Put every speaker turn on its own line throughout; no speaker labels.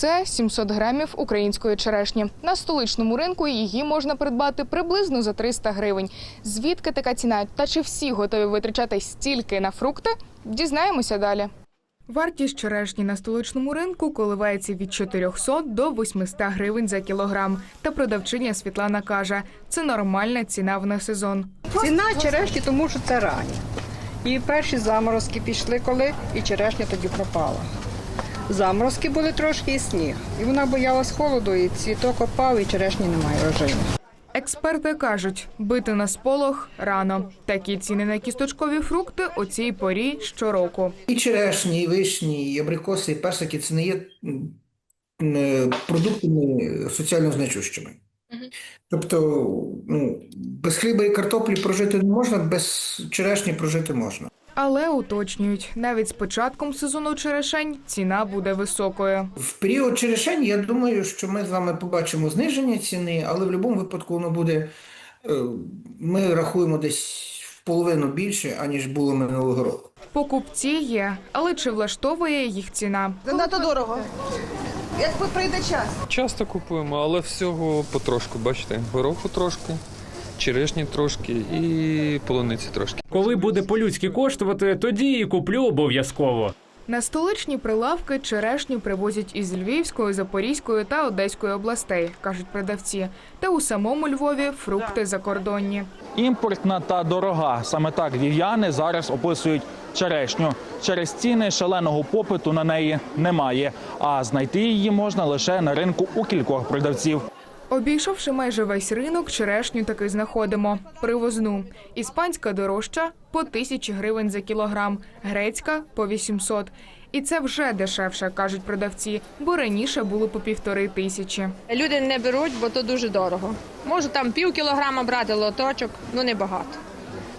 це 700 грамів української черешні. На столичному ринку її можна придбати приблизно за 300 гривень. Звідки така ціна? Та чи всі готові витрачати стільки на фрукти? Дізнаємося далі. Вартість черешні на столичному ринку коливається від 400 до 800 гривень за кілограм. Та продавчиня Світлана каже, це нормальна ціна в на сезон.
Ціна черешні, тому що це рані. І перші заморозки пішли коли, і черешня тоді пропала. Заморозки були трошки і сніг. І вона боялась холоду, і цвіток опав, і черешні немає рожину.
Експерти кажуть, бити на сполох рано. Такі ціни на кісточкові фрукти у цій порі щороку.
І черешні, і вишні, і абрикоси, і персики це не є е, продуктами соціально значущими. Тобто, ну, без хліба і картоплі прожити не можна, без черешні прожити можна.
Але уточнюють, навіть з початком сезону черешень ціна буде високою.
В період черешень я думаю, що ми з вами побачимо зниження ціни, але в будь-якому випадку воно буде, е, ми рахуємо десь в половину більше, аніж було минулого року.
Покупці є, але чи влаштовує їх ціна?
Занадто дорого. Як прийде час?
Часто купуємо, але всього потрошку, бачите, гороху трошки, черешні трошки і полуниці трошки.
Коли буде по-людськи коштувати, тоді і куплю обов'язково.
На столичні прилавки черешню привозять із Львівської, Запорізької та Одеської областей, кажуть продавці. Та у самому Львові фрукти закордонні.
Імпортна та дорога. Саме так вів'яни зараз описують черешню. Через ціни шаленого попиту на неї немає, а знайти її можна лише на ринку у кількох продавців.
Обійшовши майже весь ринок, черешню таки знаходимо. Привозну. Іспанська дорожча по тисячі гривень за кілограм, грецька по 800. І це вже дешевше, кажуть продавці, бо раніше було по півтори тисячі.
Люди не беруть, бо то дуже дорого. Можу там пів кілограма брати лоточок, ну небагато.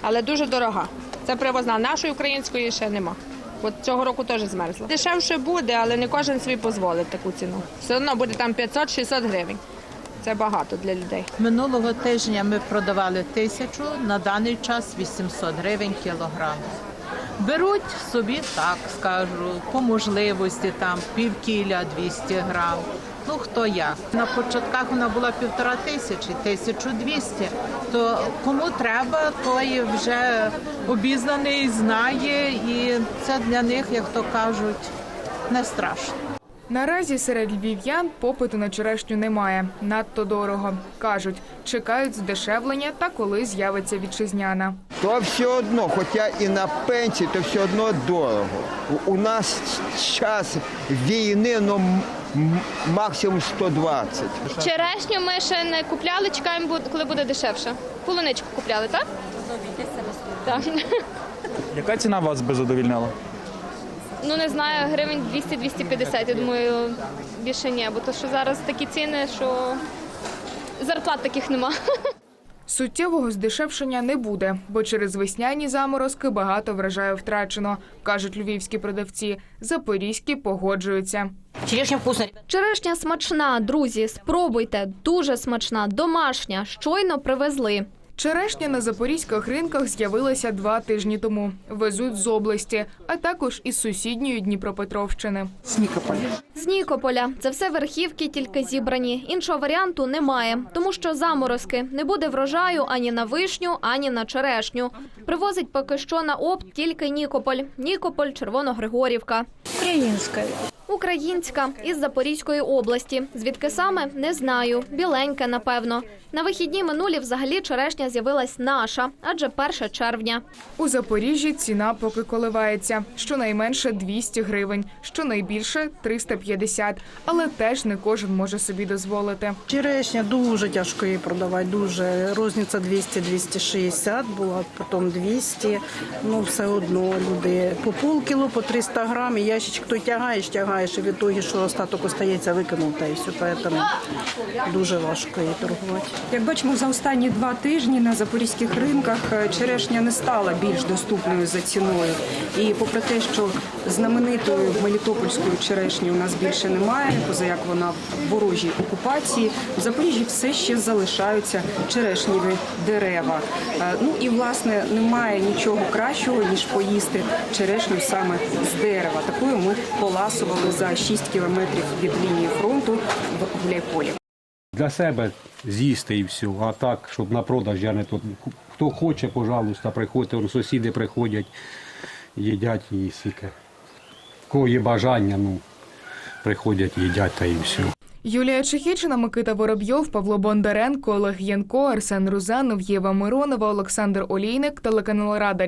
Але дуже дорога. Це привозна. Нашої української ще нема. Бо цього року теж змерзла. Дешевше буде, але не кожен собі дозволить таку ціну. Все одно буде там 500-600 гривень. Це багато для людей.
Минулого тижня ми продавали тисячу, на даний час 800 гривень кілограм. Беруть собі, так скажу, по можливості там пів кіля 200 грам. Ну хто як. На початках вона була півтора тисячі, 1200. То кому треба, той вже обізнаний, знає, і це для них, як то кажуть, не страшно.
Наразі серед львів'ян попиту на черешню немає. Надто дорого. Кажуть, чекають здешевлення та коли з'явиться вітчизняна.
То все одно, хоча і на пенсії, то все одно дорого. У- нас час війни ну, максимум 120.
Черешню ми ще не купляли, чекаємо, коли буде дешевше. Полуничку купляли, так? Так.
Яка ціна вас би задовільнила?
Ну не знаю, гривень 200-250, я думаю, більше ні, бо то що зараз такі ціни, що зарплат таких нема.
Суттєвого здешевшення не буде, бо через весняні заморозки багато врожаю втрачено, кажуть львівські продавці. Запорізькі погоджуються.
Черешня вкусна.
Черешня смачна, друзі, спробуйте. Дуже смачна, домашня. Щойно привезли.
Черешня на запорізьких ринках з'явилася два тижні тому. Везуть з області, а також із сусідньої Дніпропетровщини.
З Нікополя це все верхівки, тільки зібрані. Іншого варіанту немає, тому що заморозки не буде врожаю ані на вишню, ані на черешню. Привозить поки що на опт тільки Нікополь. Нікополь, Червоногригорівка.
Українська.
Українська із Запорізької області. Звідки саме не знаю. Біленьке, напевно. На вихідні минулі взагалі черешня з'явилась наша, адже 1 червня.
У Запоріжжі ціна поки коливається. Щонайменше 200 гривень, щонайбільше 350. Але теж не кожен може собі дозволити.
Черешня дуже тяжко її продавати, дуже. Розниця 200-260 була, потім 200. Ну, все одно люди по полкіло, по 300 грам, і ящичок той тягаєш, тягаєш, і в ітогі, що остаток остається, викинув та і все. Тому дуже важко її торгувати.
Як бачимо, за останні два тижні на запорізьких ринках е, черешня не стала більш доступною за ціною. І попри те, що знаменитої мелітопольської черешні у нас більше немає, поза як вона в ворожій окупації, в Запоріжжі все ще залишаються черешніві дерева. Е, Ну і власне немає нічого кращого ніж поїсти черешню саме з дерева. Такою ми поласували за 6 кілометрів від лінії фронту в Гуляйполі.
Для себе з'їсти і все, а так, щоб на продаж я не тут. Хто хоче, пожалуйста, приходьте, Вон сусіди приходять, їдять і сіки. Кого є бажання, ну, приходять, їдять та і все.
Юлія Чехічина, Микита Воробйов, Павло Бондаренко, Олег Янко, Арсен Рузанов, Єва Миронова, Олександр Олійник, телеканал Рада